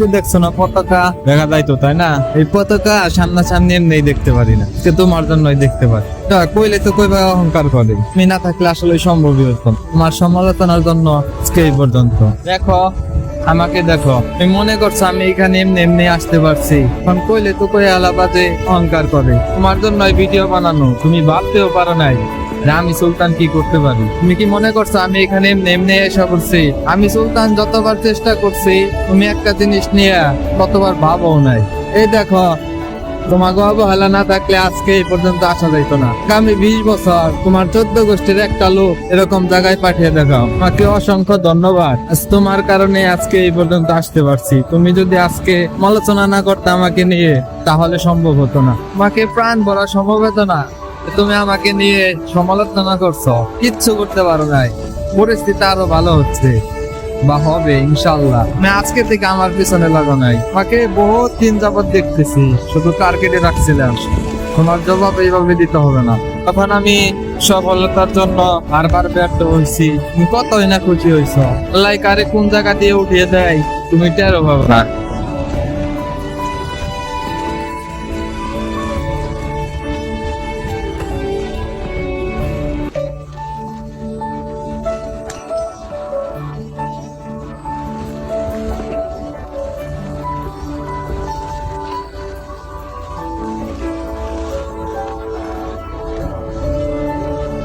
যে দেখছ না পতাকা? দেখা যায় তো তাই না? এই পতাকা সামনাসামনি এমনি দেখতে পারি না। সে তোমার জন্যই দেখতে পারি। কইলে তো কইবা অহংকার করে। তুমি না থাকলে আসলে সম্ভবই হতো তোমার সমালোচনার জন্য আজকে এই পর্যন্ত। দেখো আমাকে দেখো। তুমি মনে করছ আমি এখানে এমনি এমনি আসতে পারছি। এখন কইলে তো কই আলাবাদে অহংকার করে। তোমার জন্য ভিডিও বানানো। তুমি ভাবতেও পারো নাই। যে আমি সুলতান কি করতে পারি? তুমি কি মনে করছ আমি এখানে এমনি এসে করছি আমি সুলতান যতবার চেষ্টা করছি, তুমি একটা জিনিস নিয়ে ততবার ভাবও নাই। এই দেখো, তোমাকে অবহেলা না থাকলে আজকে এই পর্যন্ত আসা যাইত না। আগামী বিশ বছর তোমার চোদ্দ গোষ্ঠীর একটা লোক এরকম জায়গায় পাঠিয়ে দেখাও। তোমাকে অসংখ্য ধন্যবাদ। তোমার কারণে আজকে এই পর্যন্ত আসতে পারছি। তুমি যদি আজকে সমালোচনা না করতে আমাকে নিয়ে, তাহলে সম্ভব হতো না। তোমাকে প্রাণ ভরা সম্ভব হতো না তুমি আমাকে নিয়ে সমালোচনা করছ। কিচ্ছু করতে পারো নাই। পরিস্থিতি আরও ভালো হচ্ছে। বা হবে ইনশাল্লাহ আমি আজকে থেকে আমার পিছনে লাগো নাই। আমাকে বহুত দিন যাবত দেখতেছি, শুধু টার্গেটে রাখছিলাম। তোমার জবাব এইভাবে দিতে হবে না। তখন আমি সফলতার জন্য বারবার ব্যর্থ হয়েছি। কতই না খুশি হইছ আল্লাহ কারে কোন জায়গা দিয়ে উঠিয়ে দেয়, তুমি টেরো পাবে না